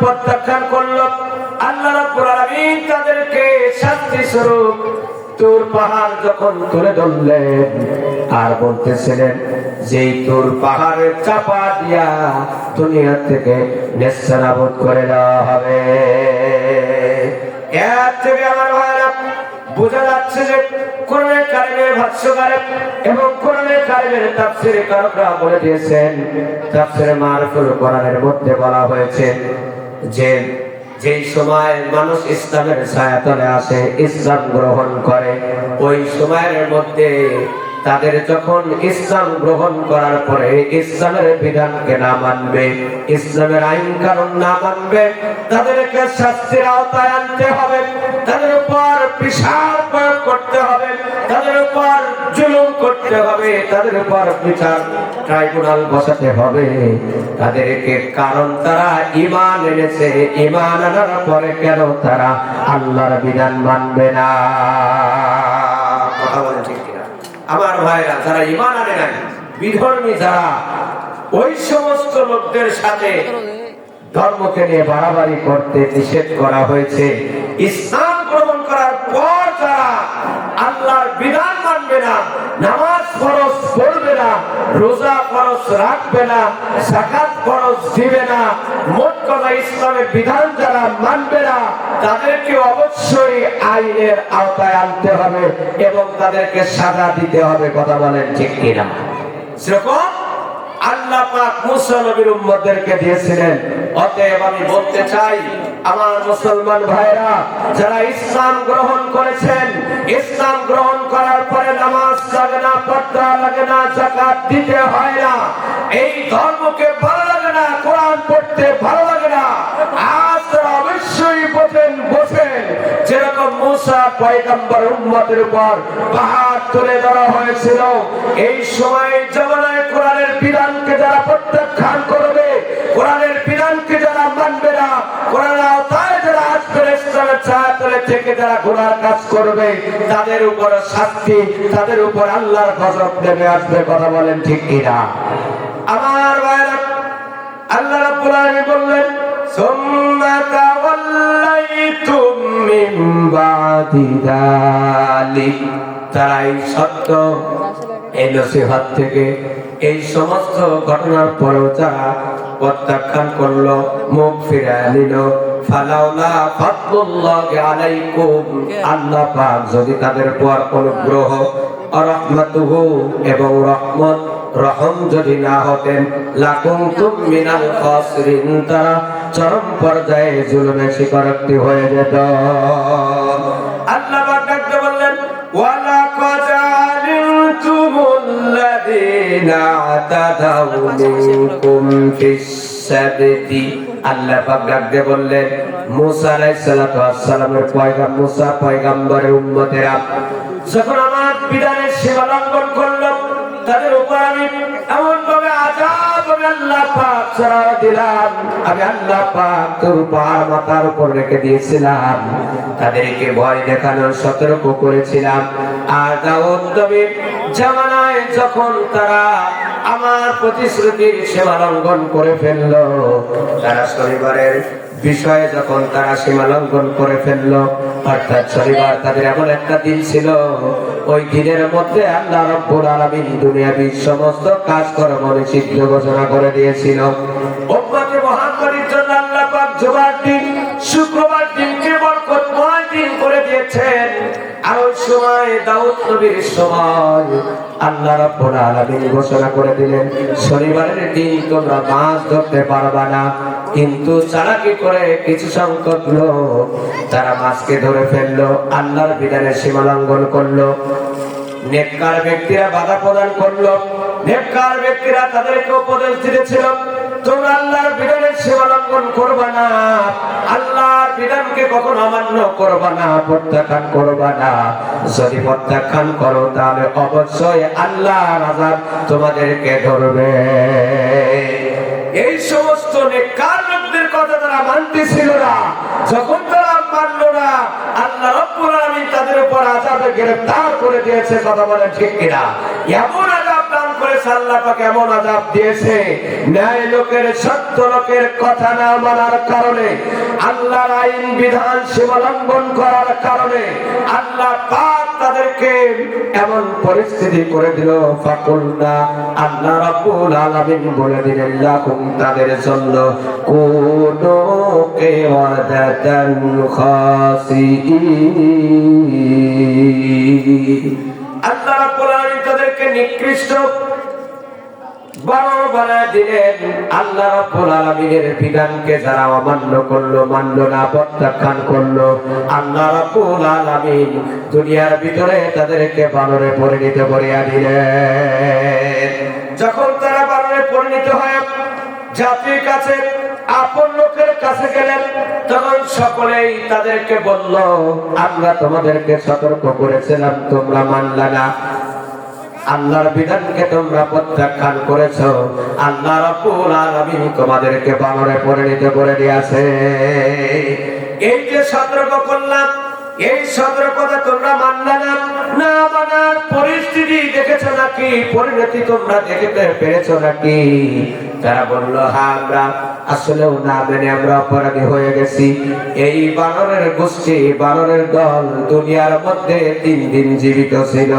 প্রত্যাখ্যান করল। আল্লাহ তাদেরকে শাস্তি স্বরূপ তোর পাহাড় যখন তুলে ধরলেন আর বলতেছিলেন, যেই তোর পাহাড়ের চাপা দিয়া দুনিয়া থেকে নেশানাবোধ করে দেওয়া হবে। এর থেকে আমার ভাইরা বোঝা যাচ্ছে যে কোরআনের কারিমের এবং কোরআনের কারিমের তাফসিরে কারকরা বলে দিয়েছেন, তাফসিরে মারফুল কোরআনের মধ্যে বলা হয়েছে যে যেই সময় মানুষ ইসলামের ছায়াতলে আসে ইসলাম গ্রহণ করে ওই সময়ের মধ্যে তাদের যখন ইসলাম গ্রহণ করার পরে ইসলামের বিধানকে না মানবে, ইসলামের আইন কানুন না মানবে, তাদেরকে শাস্তির আওতায় আনতে হবে, তাদের উপর পিসাব প্রয়োগ করতে হবে, তাদের উপর জুলুম করতে হবে, তাদের উপর বিচার ট্রাইব্যুনাল বসাতে হবে। তাদেরকে কারণ তারা ইমান এনেছে ইমান আনার পরে কেন তারা আল্লাহর বিধান মানবে না? কথা ঠিক আমার ভাইরা, যারা ইমান আনে নাই, বিধর্মী যারা, ওই সমস্ত লোকদের সাথে ধর্মকে নিয়ে বাড়াবাড়ি করতে নিষেধ করা হয়েছে। ইসলাম গ্রহণ করার পর যারা আল্লাহর বিধান মানবে না, নামাজ ফরজ পড়বে না, রোজা ফরজ রাখবে না সাকাত ফরজ দিবে না, মোট কথা ইসলামের বিধান যারা মানবে না, তাদেরকে অবশ্যই আইনের আওতায় আনতে হবে এবং তাদেরকে সাজা দিতে হবে, কথা বলেন ঠিক কিনা? সেরকম আল্লাহ পাক মুসা নবীর উম্মতদেরকে দিয়েছিলেন, অতএব আমি বলতে চাই, আমার মুসলমান ভাইরা যারা ইসলাম গ্রহণ করেছেন, ইসলাম গ্রহণ না জাকাত দিতে হয় না। এই ধর্মকে ভালো লাগে না, কোরআন পড়তে ভালো লাগে না। আজ অবশ্যই বোঝেন বোঝেন যেরকম মুসা পয়গম্বর উম্মতের উপর পাহাড় তুলে ধরা হয়েছিল, এই সময় জমানায় কোরআনের বিধানকে থেকে যারা ঘোড়ার কাজ করবে, তাদের উপর শাস্তি, তাদের উপর আল্লাহর গজব নেমে আসবে, কথা বলেন ঠিক কিনা? আমার ভাইরা, আল্লাহ রাব্বুল আলামিন বললেন, সুম্মা তাওয়াল্লাইতুম মিন বাদি যালিক। তারা এই সত্য, এই নসিহত থেকে এই সমস্ত ঘটনার পরেও যারা প্রত্যাখ্যান করল, মুখ ফিরে নিল ফালাউলা যদি তাদের পর অনুগ্রহ এবং রহমত, রহম যদি না হতেন, লাকুম তুম মিনাল তারা চরম পর্যায়ে জুলুমে শিকারক্তি হয়ে যেত। আল্লাহ বললেন আল্লাহ পাক ডাকতে বললেন, মুসা আলাইহিস সালাতু পয়গাম মুসা পয়গাম্বরের উম্মতেরা, যখন আমার বিধানের সীমা লঙ্ঘন তাদের উপর আমি এমন ভাবে আজাব আমি আল্লাহ পাক দিলাম। আমি আল্লাহ পাক তোর মাথার উপর রেখে দিয়েছিলাম। তাদেরকে ভয় দেখানোর সতর্ক করেছিলাম। আর দাউদ জামানায় যখন তারা আমার প্রতিশ্রুতির সীমা লঙ্ঘন করে ফেলল। তারা শনিবারের বিষয়ে যখন তারা সীমা লঙ্ঘন করে ফেলল, অর্থাৎ শনিবার তাদের এমন একটা দিন ছিল, ওই দিনের মধ্যে আল্লাহ রব্বুল আলামিন দুনিয়াবি সমস্ত কাজকর্ম নিষিদ্ধ ঘোষণা করে দিয়েছিল। জুমার দিন, শুক্রবার করে দিয়েছেন। আর ওই সময় দাউদ নবীর সময় আল্লাহ রাব্বুল আলামিন ঘোষণা করে দিলেন, শনিবারের দিন তোমরা মাছ ধরতে পারবা না, কিন্তু চালাকি করে কিছু সংখ্যক লোক তারা মাছকে ধরে ফেলল, আল্লাহর বিধানের সীমা লঙ্ঘন করল। নেককার ব্যক্তিরা বাধা প্রদান করল, নেককার ব্যক্তিরা তাদেরকে উপদেশ দিতেছিল, তোমরা আল্লাহর বিধানের লঙ্ঘন না, আল্লাহর বিধানকে কখনো অমান্য না, প্রত্যাখ্যান না। যদি প্রত্যাখ্যান করো, তাহলে অবশ্যই আল্লাহ আযাব তোমাদেরকে ধরবে। এই সমস্ত নেককার লোকদের কথা তারা মানতেছিল না। যখন তারা মানলো না, আল্লাহ রব্বুল তাদের উপর আজাদ গ্রেফতার করে দিয়েছে কথা বলেন ঠিক কিনা? এমন দান করে গেছে আল্লাহ পাক এমন আজাব দিয়েছে। ন্যায় লোকের, সত্য লোকের কথা না মানার কারণে, আল্লাহর আইন, বিধান সীমালঙ্ঘন করার কারণে আল্লাহ পাক তাদেরকে এমন পরিস্থিতি করে দিল। ফাকুলনা, আল্লাহ রাব্বুল আলামিন বলে দিলেন, লাকুম তাদের জন্য কোন আল্লাহ রাব্বুল তাদেরকে নিকৃষ্ট। দুনিয়ার ভিতরে তাদেরকে বানরে পরিণত করিয়া দিলেন। যখন তারা বানরে পরিণত হয়, জাতির কাছে, আপন লোকের কাছে গেলেন, তখন সকলেই তাদেরকে বলল, আমরা তোমাদেরকে সতর্ক করেছিলাম, তোমরা মানলা না। আল্লাহর বিধানকে তোমরা প্রত্যাখ্যান করেছ। আল্লাহ রাব্বুল আলামিন তোমাদেরকে বানরে পরিণত করে দিয়েছে। এই যে সতর্ক করলাম, এই সতর্কতা তোমরা মানলে না না মানার পরিস্থিতি দেখেছ নাকি? পরিণতি তোমরা দেখতে পেরেছ নাকি? তারা বলল হ্যাঁ আমরা আসলেও না মেনে আমরা অপরাধী হয়ে গেছি। এই বানরের গোষ্ঠী, বানরের দল দুনিয়ার মধ্যে তিন দিন জীবিত ছিল।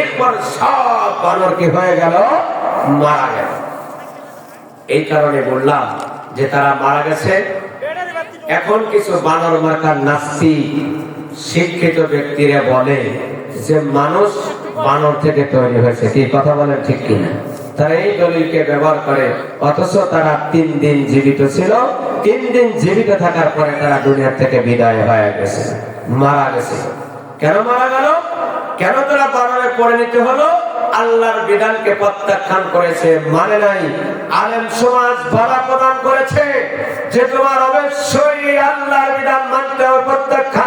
এরপর সব বানর কি হয়ে গেল? মারা গেল। এই কারণে বললাম যে তারা মারা গেছে। এখন কিছু বানর মার্কার নাস্তি শিক্ষিত ব্যক্তিরা বলে যে মানুষ বানর থেকে তৈরি হয়েছে। কি কথা বলেন ঠিক কিনা? তারা এই দলিলকে ব্যবহার করে, অথচ তারা তিন দিন জীবিত ছিল। তিন দিন জীবিত থাকার পরে তারা দুনিয়ার থেকে বিদায় হয়ে গেছে, মারা গেছে। কেন মারা গেল? কেন তারা বানরে পরিণত হলো? আল্লাহর বিধানকে প্রত্যাখ্যান করেছে মানে নাই। আলেম সমাজ বাধা প্রদান করেছে যে তোমার অবশ্যই আল্লাহর বিধান মানতে হবে, প্রত্যাখ্যান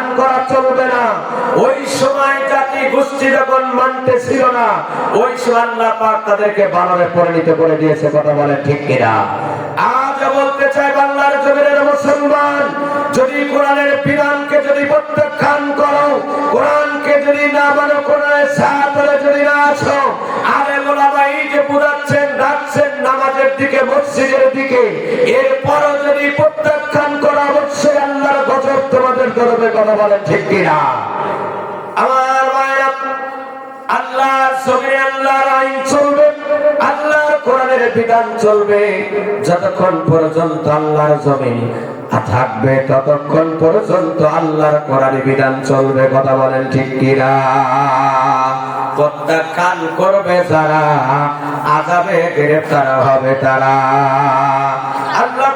সময় জাতি গোষ্ঠী যখন মানতে ছিল না, ওই সময় পাক তাদেরকে বানরে পরিণত করে দিয়েছে, কথা বলে ঠিক কিনা? যদি না না নামাজের দিকে, মসজিদের দিকে, এরপরও যদি প্রত্যাখ্যান করা অবশ্যই আল্লাহর গজব তোমাদের কথা বলেন ঠিক কিনা? আমার মায়েরা, আল্লাহর জমিনে আল্লাহর আইন চলবে, আল্লাহর কোরআনের বিধান চলবে। যতক্ষণ পর্যন্ত আল্লাহর জমিন থাকবে, ততক্ষণ পর্যন্ত আল্লাহর কোরআনের বিধান চলবে। কথা বলেন ঠিক কিনা? প্রত্যাখ্যান করবে যারা, আজাবে গ্রেফতার হবে তারা। আল্লাহ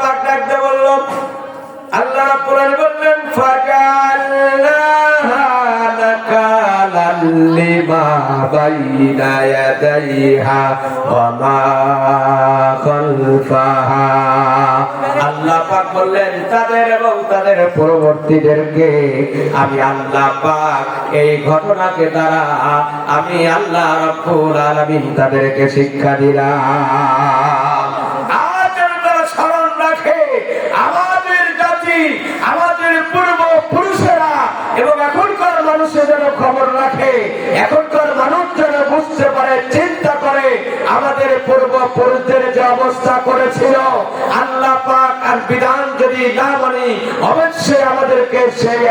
আল্লাহ পাক বললেন, তাদের এবং তাদের পরবর্তীদেরকে আমি আল্লাহ পাক এই ঘটনাকে দ্বারা আমি আল্লাহ রব্বুল আলামিন তাদেরকে শিক্ষা দিলাম আজ যেন তারা স্মরণ রাখে আমাদের জাতি আমাদের পূর্ব পুরুষেরা এবং খবর রাখে, এখনকার মানুষ যেন বুঝতে পারে, চিন্তা করে, আমাদের যে অবস্থা করেছিল, আল্লাহ পাক আর বিধান যদি না মানি, অবশ্যই আমাদেরকে সেই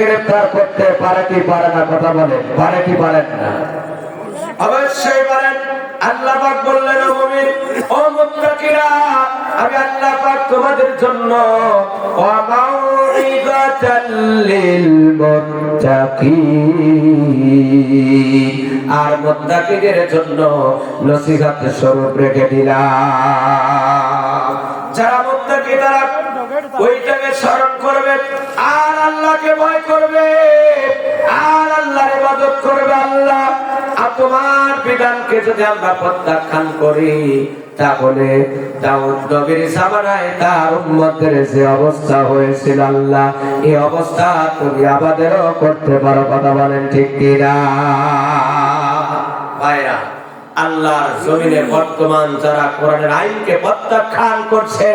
গ্রেফতার করতে পারে কি পারে না কথা বলেন, পারে কি না? অবশ্যই পারেন। আল্লাহ পাক বললেন, ও ও আমি আল্লাহ পাক তোমাদের জন্য ওয়া আর মুত্তাকিদের জন্য নসিহত স্বরূপ রেখে দিলাম। যারা মুত্তাকি, তারা ওইটাকে স্মরণ করবে আর আল্লাহকে ভয় করবে। তোমার বিধানকে যদি আমরা প্রত্যাখ্যান করি, তাহলে তার যে অবস্থা হয়েছিল আল্লাহ, এই অবস্থা তুমি আমাদেরও করতে পারো, কথা বলেন ঠিক কিনা? ভাইরা আল্লাহর জমিনে বর্তমান যারা কোরআনের আইনকে প্রত্যাখ্যান করছে,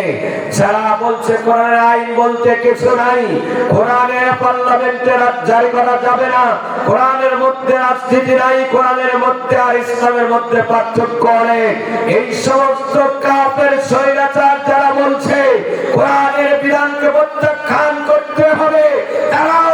যারা বলছে কোরআনের আইন বলতে কিছু নাই, কোরআনের পার্লামেন্টে জারি করা যাবে না, কোরআনের মধ্যে রাজনীতি নাই, কোরআনের মধ্যে আর ইসলামের মধ্যে পার্থক্য অনেক এই সমস্ত কাপের স্বৈরাচার যারা বলছে, কোরআনের বিধানকে প্রত্যাখ্যান করতে হবে, তারাও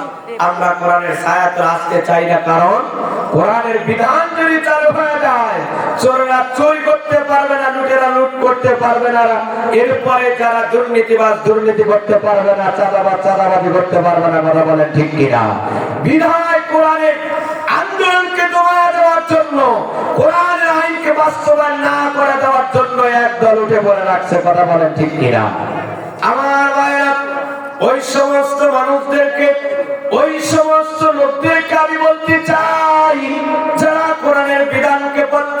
আমরা কোরআনের ছায়াত আসতে চাই না, কারণ কোরআনের বিধান যদি চালু হয়ে যায়, চোরেরা চুরি করতে পারবে না, লুটেরা লুট করতে পারবে না, এরপরে যারা দুর্নীতিবাজ দুর্নীতি করতে পারবে না, চাঁদাবাজ চাঁদাবাজি করতে পারবে না, কথা বলেন ঠিক কিনা? বিধায় কোরআনের আন্দোলনকে দমা দেওয়ার জন্য, কোরআনের আইনকে বাস্তবায়ন না করে দেওয়ার জন্য একদল উঠে পড়ে রাখছে, কথা বলেন ঠিক কিনা? আমার ভাইয়েরা, ওই সমস্ত মানুষদেরকে ওই সমস্ত লোকদেরকে আমি বলতে চাই যারা কোরআনের বিধানকে প্রত্যাখ্যান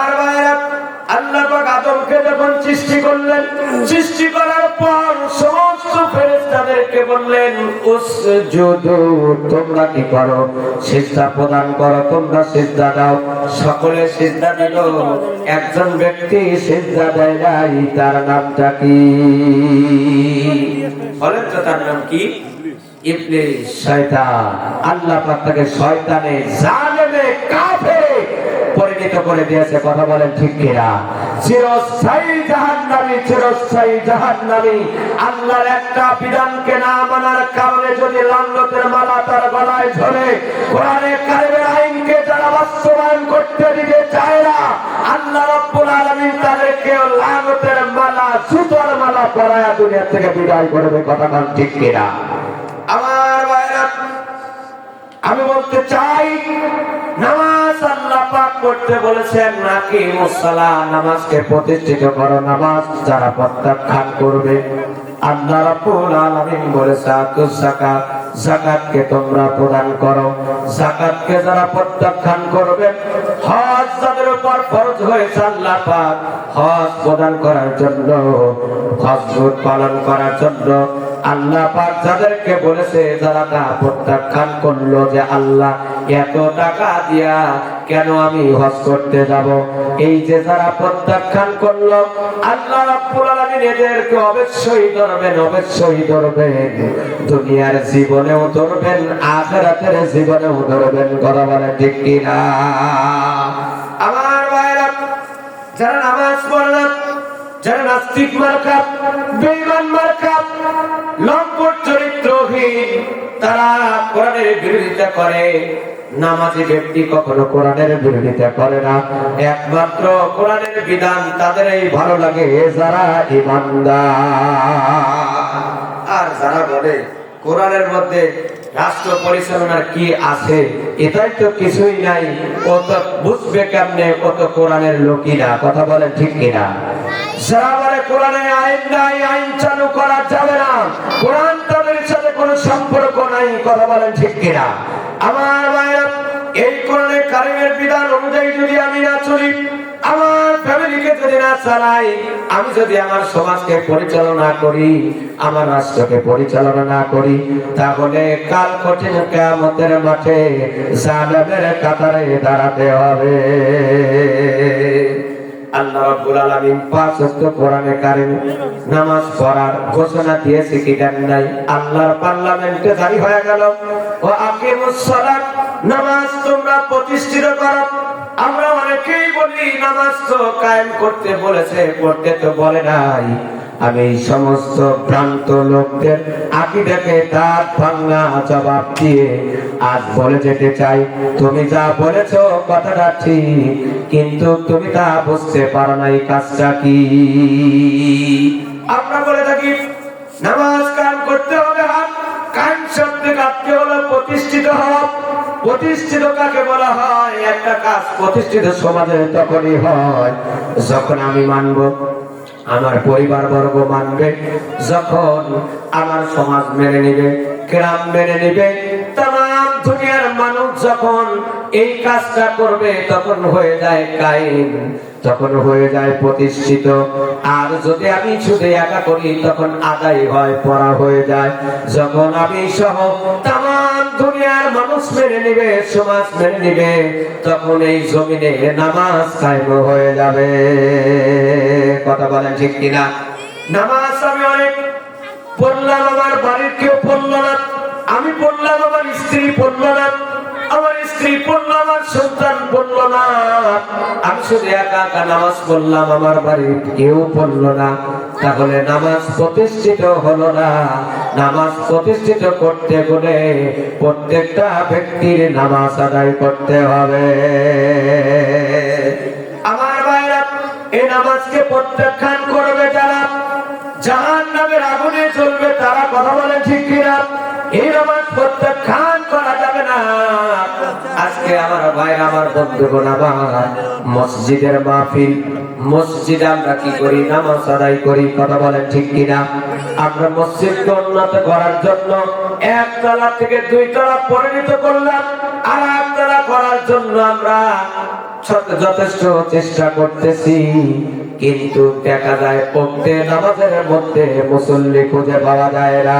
বললেন তোমরা কি করো? সিজদা প্রদান করো, তোমরা সিজদা দাও। সকলে সিজদা দিল। একজন ব্যক্তি সিজদা দেয় নাই, তার নামটা কি? বলেন তো তার নাম কি? ইবলিস শয়তান। আল্লাহ পাক তাকে শয়তানে জালেমে কাফেরে পরিণত করে দিয়েছে, কথা বলেন ঠিক কিনা? চিরস্থায়ী জাহান্নামী চিরস্থায়ী জাহান্নামী। আল্লাহর একটা বিধানকে না মানার কারণে যদি লান্নতের মালা তার গলায় ধরে কোরআনে কারিমের আইনকে যারা বাস্তবায়ন করতে দিতে চায় না, আল্লাহ রাব্বুল মালা মালা দুনিয়া থেকে বিদায় কথা বলেন ঠিক কিনা? আমার আমি বলতে চাই, নামাজ করতে বলেছেন, নাকি মুসালা, নামাজকে প্রতিষ্ঠিত করো, নামাজ যারা প্রত্যাখ্যান করবে। আল্লাহ রাব্বুল আলামিন বলেছে যাকাত, যাকাতকে তোমরা প্রদান করো। যাকাতকে যারা প্রত্যাখ্যান করবে, হজ যাদের উপর ফরজ হয়েছে আল্লাহ হজ প্রদান করার জন্য, হজ পালন করার জন্য আল্লাহ পাক যাদেরকে বলেছে, যারা তা প্রত্যাখ্যান করল যে আল্লাহ এত টাকা দিয়া কেন আমি হজ করতে যাব? এই যে যারা প্রত্যাখ্যান করল, আল্লাহ এদেরকে অবশ্যই ধরবেন অবশ্যই ধরবেন। দুনিয়ার জীবনেও ধরবেন, আখিরাতের জীবনেও ধরবেন বলে ঠিক কিনা? আমার ভাইরা, যারা নামাজ পড়ে না যারা নাস্তিক মার্কা বেঈমান মার্কা লম্পট চরিত্রহীন, তারা কোরআনের বিরোধিতা করে। নামাজি ব্যক্তি কখনো কোরআনের বিরোধিতা করে না। একমাত্র কোরআনের বিধান তাদের এই ভালো লাগে, যারা ইমানদার আর যারা বলে, কোরআনের মধ্যে রাষ্ট্র পরিচালনার কি আছে, এটাই তো কিছুই নাই। ও তো বুঝবে কেমনে, ও তো কোরআনের লোকই না। কথা বলেন ঠিক কিনা? বলে কোরআন ঠিক কিনা? আমার এই কোরআনের কারিমের বিধান অনুযায়ী যদি আমি না চলি ফ্যামিলিকে যদি না চালাই, আমি যদি আমার সমাজকে পরিচালনা করি, আমার রাষ্ট্রকে পরিচালনা না করি, তাহলে কাল কঠিন কেমতের মাঠে জালেমের কাতারে দাঁড়াতে হবে। আল্লাহ নামাজ পড়ার ঘোষণা দিয়েছে কি আল্লাহর পার্লামেন্টে জারি হয়ে গেল। ও আকিমুস নামাজ তোমরা প্রতিষ্ঠিত করো। আমরা অনেকেই বলি, নামাজ তো কায়েম করতে বলেছে করতে তো বলে নাই। আমি সমস্ত ভ্রান্ত লোকদের আকিদাকে তার ভাঙ্গা জবাব দিয়ে আজ বলে যেতে চাই। তুমি যা বলেছ কথাটা ঠিক, কিন্তু তুমি তা বুঝতে পারো না, এই কাজটা কি? আমরা বলে থাকি, নামাজ কান করতে হবে হাত প্রতিষ্ঠিত প্রতিষ্ঠিত কাকে বলা হয়? একটা কাজ প্রতিষ্ঠিত হয়, যখন আমি মানব, আমার পরিবার বর্গ মানবে, যখন আমার সমাজ মেনে নিবে, গ্রাম মেনে নিবে যখন এই কাজটা করবে, তখন হয়ে যায় কায়েম, তখন হয়ে যায় প্রতিষ্ঠিত। আর যদি আমি শুধু একা করি, তখন আদায় হয়, পড়া হয়ে যায়। যখন আমি সহ তাম দুনিয়ার মানুষ মেনে নিবে, সমাজ মেনে নিবে, তখন এই জমিনে নামাজ কায়েম হয়ে যাবে। কথা বলেন ঠিক কিনা? নামাজ আমি অনেক পড়লাম, আমার বাড়ির কেউ পড়ল না। আমি পড়লাম, আমার স্ত্রী পড়ল না। আমার স্ত্রী পড়ল আমার সন্তান পড়ল না। আমি শুধু একা একা নামাজ পড়লাম, আমার বাড়ির কেউ পড়ল না। তাহলে নামাজ প্রতিষ্ঠিত হলো না। নামাজ প্রতিষ্ঠিত করতে হলে প্রত্যেকটা ব্যক্তির নামাজ আদায় করতে হবে। আমার ভাইরা, এই নামাজকে প্রত্যাখ্যান করবে যারা। জাহান নামের আগুনে চলবে তারা কথা বলে ঠিক আজকে আমার ভাই আমার বন্ধুগণ আমার মসজিদের মাহফিল। মসজিদে আমরা কি করি? নামাজ আদায় করি। কথা বলেন ঠিক কিনা? আমরা মসজিদকে উন্নত করার জন্য একতলা থেকে দুই তলা পরিণত করলাম। আর একতলা করার জন্য আমরা যথেষ্ট চেষ্টা করতেছি। কিন্তু দেখা যায় পড়তে নামাজের মধ্যে মুসল্লি খুঁজে পাওয়া যায় না।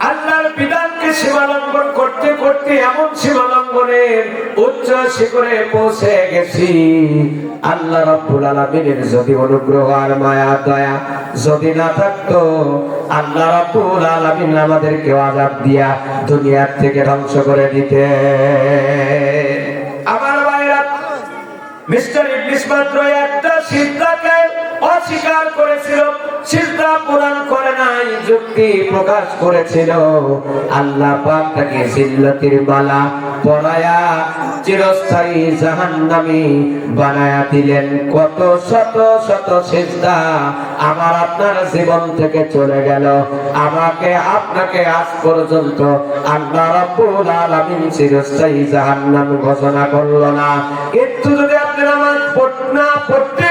আল্লাহর বিধানকে সীমালঙ্ঘন করতে করতে এমন সীমালঙ্ঘনের উচ্চ শিখরে পৌঁছে গেছি। আল্লাহ রব্বুল আলামিনের যদি অনুগ্রহ আর মায়া, দয়া যদি না থাকতো, আল্লাহ রব্বুল আলামিন আমাদেরকে আযাব দিয়া দুনিয়ার থেকে ধ্বংস করে দিতে আমার ভাইরা, মিস্টার ইবলিস মাত্র একটা সিদ্ধাকে অস্বীকার করেছিল সিদ্ধা প্রদান করে নাই, যুক্তি প্রকাশ করেছিল। আল্লাহ পাক তাকে জিল্লতির মালা পরায়া চিরস্থায়ী জাহান্নামী বানায়া দিলেন। কত শত শত সিজদা আমার আপনার জীবন থেকে চলে গেল। আমাকে, আপনাকে আজ পর্যন্ত আল্লাহ রাব্বুল আলামিন চিরস্থায়ী জাহান্নাম ঘোষণা করল না। কিন্তু যদি আপনি নামাজ পড়- না পড়তে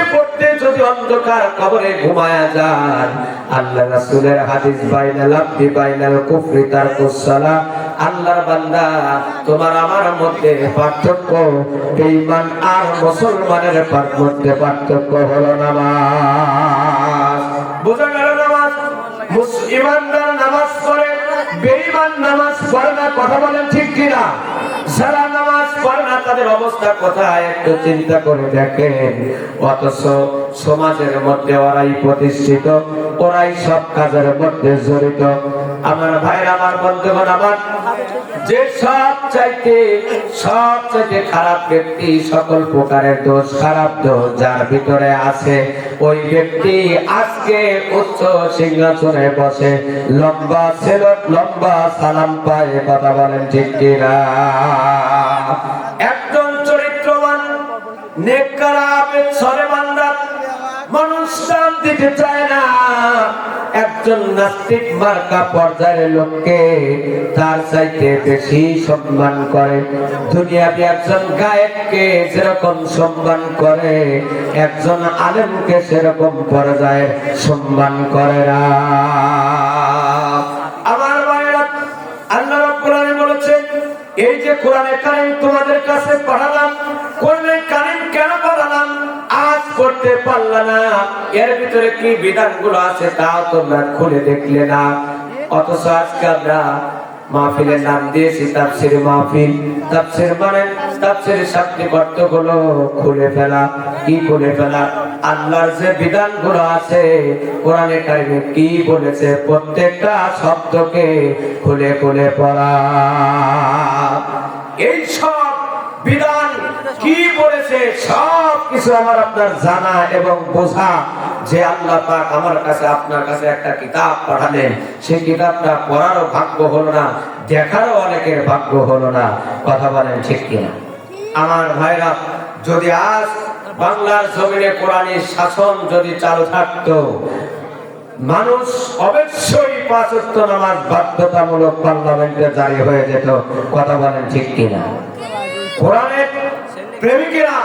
অন্ধকার কবরে ঘুমায়া যান। আল্লাহ রাসূলের হাদিস, বাইনাল আব্দি, বাইনাল কুফরি, তারকুস সালাহ। আল্লাহর বান্দা, তোমার আমার মধ্যে পার্থক্য, বেঈমান আর মুসলমানের মধ্যে পার্থক্য হলো নামাজ। বোঝা গেল নামাজ? ইমানদার নামাজ পড়ে, বেঈমান নামাজ পড়ে না, কথা বলেন ঠিক কিনা? যারা খারাপ ব্যক্তি সকল প্রকারের দোষ, খারাপ দোষ যার ভিতরে আছে, ওই ব্যক্তি আজকে উচ্চ সিংহাসনে বসে লম্বা সেলট লম্বা সালাম পায় কথা বলেন ঠিক কিনা? মানুষ দিতে চায় না। একজন পর্যায়ের তার বেশি সম্মান করে। একজন গায়ককে যেরকম সম্মান করে, একজন আলেমকে সেরকম পর্যায়ে সম্মান করে আমার ভাইরা আল্লাহ রাব্বুল বলেছেন, এই যে কোরআনে কারীম তোমাদের কাছে পড়ালাম করতে পারলা না। এর ভিতরে কি বিধানগুলো আছে তাও তোমরা খুলে দেখলে না। অথচ আজকে আমরা মাহফিলের নাম দিয়েছি তাফসির মাহফিল। তাফসির মানে তাফসির শাস্ত্রী অর্থগুলো খুলে ফেলা। কি খুলে ফেলা? আল্লাহর যে বিধানগুলো আছে, কোরআনে কারিমে কি বলেছে? প্রত্যেকটা শব্দকে খুলে খুলে পড়া। এই সব বিধান কি বলেছে সব কিছু আমার আপনার জানা এবং বোঝা যে আল্লাহ পাক আমার কাছে, আপনার কাছে একটা কিতাব পাঠালেন। সেই কিতাবটা পড়ারও ভাগ্য হলো না, দেখারও অনেকের ভাগ্য হলো না। কথা বলেন ঠিক কিনা? আমার ভাইরা, যদি আজ বাংলার জমিনে কোরআনের শাসন যদি চালু থাকতো, মানুষ অবশ্যই পাঁচ ওয়াক্ত নামাজ বাধ্যতামূলক পার্লামেন্টে জারি হয়ে যেত। কথা বলেন ঠিক কিনা? কোরআনের প্রেমিকেরা,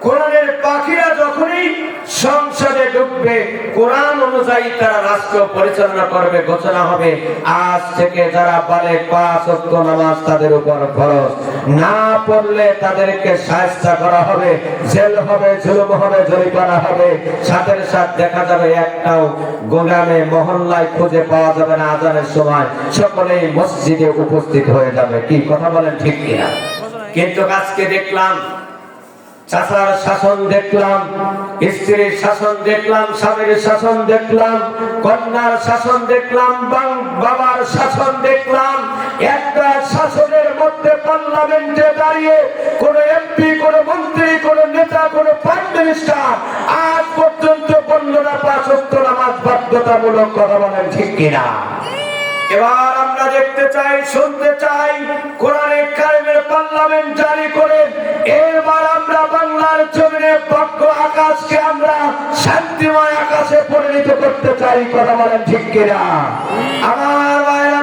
কোরআনের পাখিরা যখনই সংসদে ঢুকবে, কোরআন অনুযায়ী তারা রাষ্ট্র পরিচালনা করবে, ঘোষণা হবে, আজ থেকে যারা পারে পাঁচ নামাজ তাদের উপর খরচ না পড়লে তাদেরকে সাহায্য করা হবে, জেল হবে, জুলুম হবে, জরিমানা হবে। সাথে সাথে দেখা যাবে একটাও গোলামে, মহল্লায় খুঁজে পাওয়া যাবে না আজানের সময়। সকলেই মসজিদে উপস্থিত হয়ে যাবে। কি কথা বলেন ঠিক কিনা? কিন্তু আজকে দেখলাম চাচার শাসন দেখলাম, স্ত্রীর শাসন দেখলাম, স্বামীর শাসন দেখলাম, কন্যার শাসন দেখলাম বাবার শাসন দেখলাম। একটা শাসনের মধ্যে পার্লামেন্টে দাঁড়িয়ে কোন এমপি কোন মন্ত্রী, কোন নেতা, কোন প্রাইম মিনিস্টার আজ পর্যন্ত বন্ধনা পাঁচ নামাজ বাধ্যতামূলক কথা বলেন ঠিক কিনা? এবার আমরা দেখতে চাই, শুনতে চাই। কোরআনে কারিমের পার্লামেন্ট জারি করে এবার আমরা বাংলার জমিনে বক্ষ আকাশকে আমরা শান্তিময় আকাশে পরিণত করতে চাই, কথা বলেন ঠিক কিনা? আমার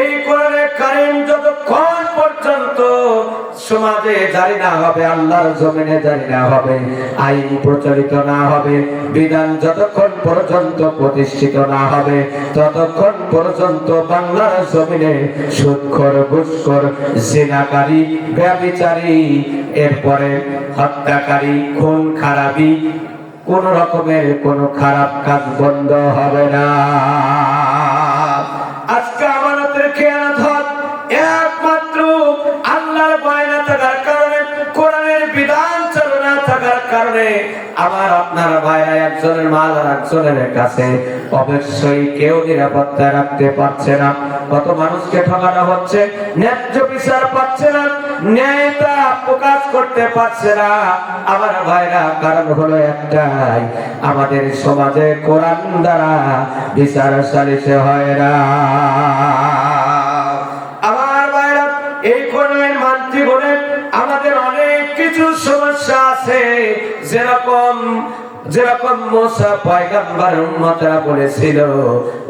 এই কোরআনে কারিম যতক্ষণ পর্যন্ত সমাজে জারি না হবে, আল্লাহর জমিনে জারি না হবে, আইন প্রচলিত না হবে, বিধান যতক্ষণ পর্যন্ত প্রতিষ্ঠিত না হবে, ততক্ষণ পর্যন্ত বাংলার জমিনে সুৎখর ঘুষখর জেনাকারী ব্যবিচারী এরপরে হত্যাকারী, খুন, খারাপি, কোন রকমের কোন খারাপ কাজ বন্ধ হবে না। আমার আপনার ভাইরা একজনের মাল আর একজনের কাছে। অবশ্যই কেউ নিরাপত্তা রাখতে পারছে না। কত মানুষকে ঠকানো হচ্ছে, ন্যায্য বিচার পাচ্ছে না ন্যায়টা প্রকাশ করতে পারছে না। আমার ভাইরা, কারণ হলো একটাই, আমাদের সমাজে কোরআন দ্বারা বিচার হয় না। আছে। যেরকম যেরকম মোসা বলেছিল,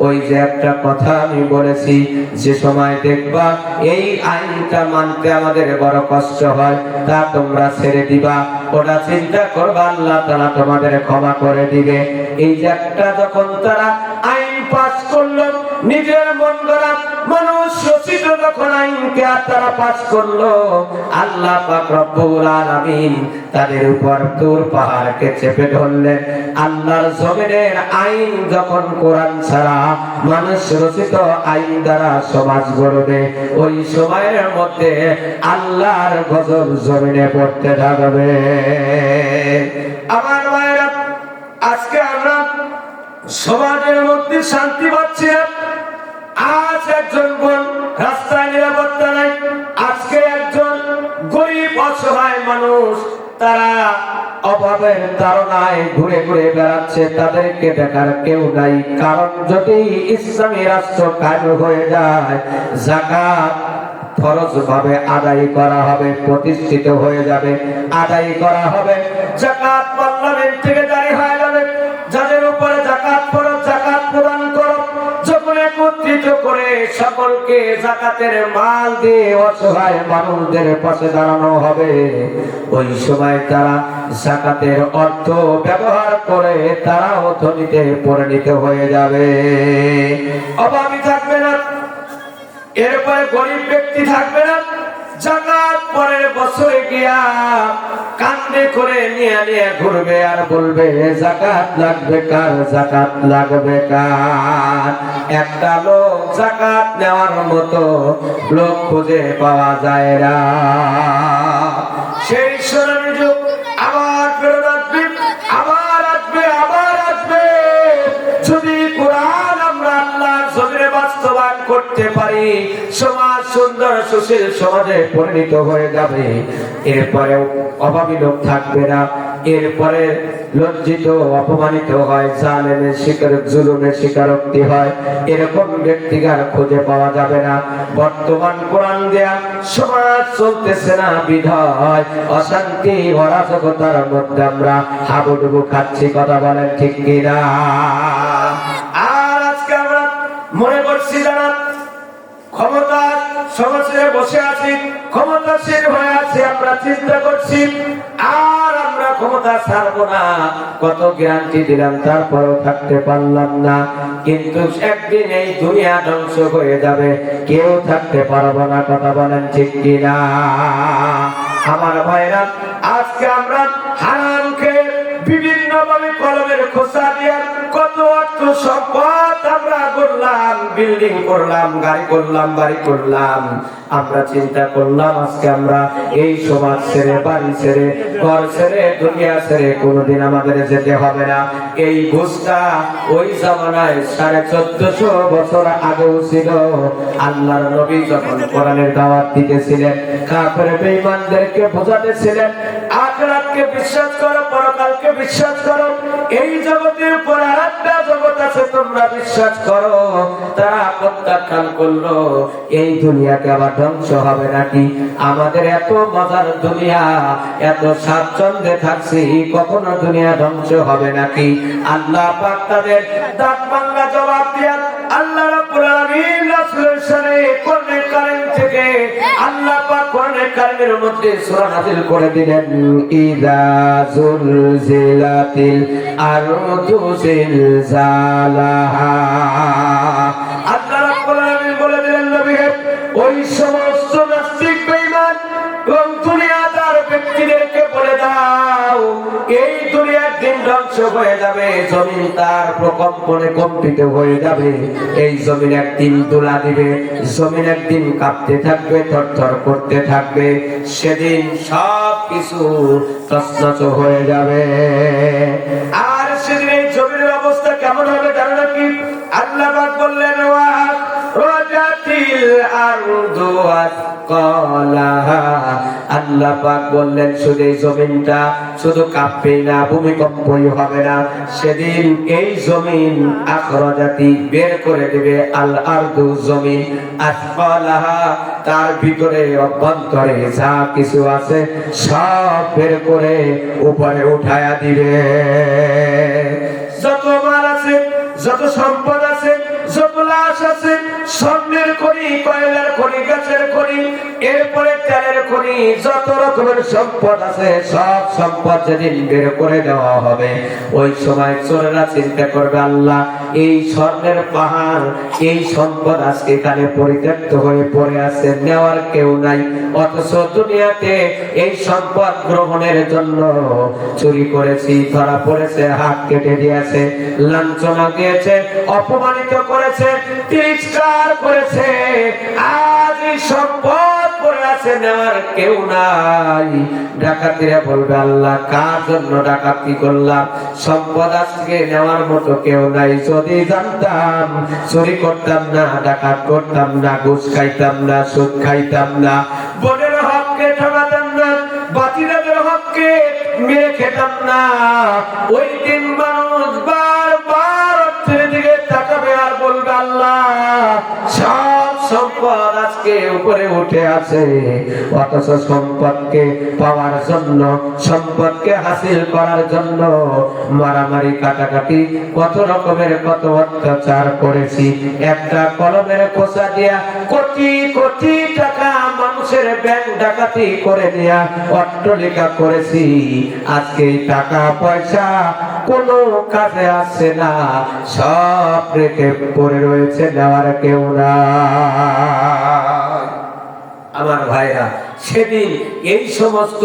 ওই যে একটা কথা আমি বলেছি, যে সময় দেখবা এই আইনটা মানতে আমাদের বড় কষ্ট হয়, তা তোমরা ছেড়ে দিবা। ওটা চিন্তা করবা, আল্লাহ তারা তোমাদের ক্ষমা করে দিবে। এই যে একটা যখন তারা আইন পাস করল, নিজের মন গড়া যখন আইনকে তারা পাস করল, আল্লাহ পাক রব্বুল আলামিন তাদের উপর দূর পাহাড়কে চেপে ধরলেন। আল্লাহর জমিনের আইন যখন কোরআন ছাড়া মানুষ রচিত আইন দ্বারা সমাজ গড়বে, ওই সময়ের মধ্যে আল্লাহর গজব জমিনে পড়তে থাকবে। আমার ভাইরা আজকে আমরা সমাজের মধ্যে শান্তি পাচ্ছি না। আজ একজন বোন রাস্তায় নিরাপত্তা নাই। আজকে একজন গরিব, অসহায় মানুষ, তারা অভাবের তারনায় ঘুরে ঘুরে বেড়াচ্ছে। তাদেরকে দেখার কেউ নাই। কারণ যদি ইসলামী রাষ্ট্র কায়ম হয়ে যায় জাকাত ফরজ ভাবে আদায় করা হবে, প্রতিষ্ঠিত হয়ে যাবে। আদায় করা হবে। জাকাত পার্লামেন্ট থেকে সকলকে জাকাতের মাল দিয়ে অসহায় মানুষদের পাশে দাঁড়ানো হবে। ওই সময় তারা জাকাতের অর্থ ব্যবহার করে তারা ধনীতে পরিণত হয়ে যাবে। অভাবী থাকবে না, এরপরে গরিব ব্যক্তি থাকবে না। জাকাত পরের বছরে গিয়া কান্দে করে নিয়ে নিয়ে ঘুরবে আর বলবে, জাকাত লাগবে কার? জাকাত লাগবে কার? একটা লোক জাকাত নেওয়ার মতো লোক খুঁজে পাওয়া যায় না। সেই করতে পারি, সমাজ সুন্দর সুশীল সমাজে পরিণত হয়ে যাবে। এরপরে অভাবী লোক থাকবে না। এরপরে লজ্জিত, অপমানিত হয়, জালেমের শিকার, জুলুমের স্বীকারোক্তি হয়। এরকম ব্যক্তিকার খুঁজে পাওয়া যাবে না। বর্তমান কোরআন দেয়া সমাজ চলতেছে না, বিধায় অশান্তি, অরাজকতার মধ্যে আমরা হাবুডুবু খাচ্ছি, কথা বলেন ঠিক কিনা? আর আজকে আমরা মনে করছি, যারা ক্ষমতা সমস্যায় বসে আছি, ক্ষমতাশীল হয়ে আছি, আমরা চিন্তা করছি, আর আমরা ক্ষমতা ছাড়বো না। কত গ্যারান্টি দিলাম, তারপরেও থাকতে পারলাম না। কিন্তু একদিন এই দুনিয়া ধ্বংস হয়ে যাবে, কেউ থাকতে পারব না, কথা বলেন ঠিক কিনা? আমার ভাইরা, আজকে আমরা হারাম খেয়ে বিভিন্ন ভাবে কলমের খোসা দিয়ে কত অর্থ সম্পদ বিল্ডিং করলাম, গাড়ি করলাম, বাড়ি করলাম। আমরা চিন্তা করলাম, আজকে আমরা এই সমাজ ছেড়ে, বাড়ি ছেড়ে, ঘর ছেড়ে, দুনিয়া ছেড়ে কোনোদিন আমাদের যেতে হবে না। এই ঘুষটা ওই জামানায় সাড়ে চোদ্দশো বছর আগেও ছিল। আল্লাহর নবী যখন কোরআনের দাওয়াত দিতেছিলেন, কাফের বেঈমানদেরকে বোঝাতেছিলেন আখরাতকে বিশ্বাস করো, পরকালকে বিশ্বাস করো। এই জগতের পর আরেকটা জগৎ আছে, তোমরা বিশ্বাস করো। তারা প্রত্যাখ্যান করল, এই দুনিয়াকে আবার ধ্বংস হবে নাকি? আমাদের এত মজার দুনিয়া, এত স্বাচ্ছন্দ্যে থাকছি, কখনো দুনিয়া ধ্বংস হবে নাকি? আল্লাহ পাক তাদের দাঁত ভাঙ্গা জবাব কারীমের মধ্যে সূরা নাযিল করে দিলেন ইযা জুলজিলাতিল আরদু জিলজালাহা। জমিন তার প্রকম্পনে কম্পিত হয়ে যাবে। এই জমিন একদিন দোলা দিবে, জমিন একদিন কাঁপতে থাকবে, থরথর করতে থাকবে। সেদিন সব কিছু তছনছ হয়ে যাবে। আর সেদিন এই জমিনের অবস্থা কেমন হবে জানো নাকি? আল্লাহ বললেন ওয়া রাজাতিল আরদু আসকালাহা আল্লাহ পাক বললেন, শুধু এই জমিনটা, শুধু না, ভূমিকম্পই হবে না। সেদিন এই জমিন বের করে দিবে, আল জমিন। আসকালাহা তার ভিতরে অভ্যন্তরে যা কিছু আছে, সব বের করে উপরে উঠায়া দিবে। যত মাল আছে, যত সম্পদ চিন্তা করবে, আল্লাহ, এই স্বর্ণের পাহাড়, এই সম্পদ আজকে এখানে পরিত্যক্ত হয়ে পড়ে আছে, নেওয়ার কেউ নাই, অথচ দুনিয়াতে এই সম্পদ গ্রহণের জন্য চুরি করেছি, ধরা পড়েছে, হাত কেটে দিয়েছে, লাঞ্ছনা দিয়েছে, অপমানিত করেছে তিরস্কার করেছে। আজ সম্পদ পড়ে আছে, নেওয়ার কেউ নাই। ডাকাতিরা বলবে, আল্লাহ, কার জন্য ডাকাতি করলাম? সম্পদ আজকে নেওয়ার মতো কেউ নাই। যদি জানতাম, চুরি করতাম না, ডাকাত করতাম না, ঘুষ খাইতাম না, সুদ খাইতাম না। বোনের হককে ঠকাতাম না বাতিরাদের হককে মেরে খেতাম না। ওই দিন মানুষ উপরে উঠে আছে। অথচ সম্পদকে পাওয়ার জন্য, সম্পদকে হাসিল করার জন্য মারামারি কাটাকাটি, কত রকমের কত অত্যাচার করেছি। একটা কলমের খোসা দিয়া কোটি কোটি টাকা মানুষের ব্যাংক ডাকাতি করে নেয়া অট্টলিকা করেছি। আজকে টাকা পয়সা কোনো কাজে আসছে না। সব রেখে পড়ে রয়েছে, নেওয়ার কেউ না আমার ভাইরা সেদিন এই সমস্ত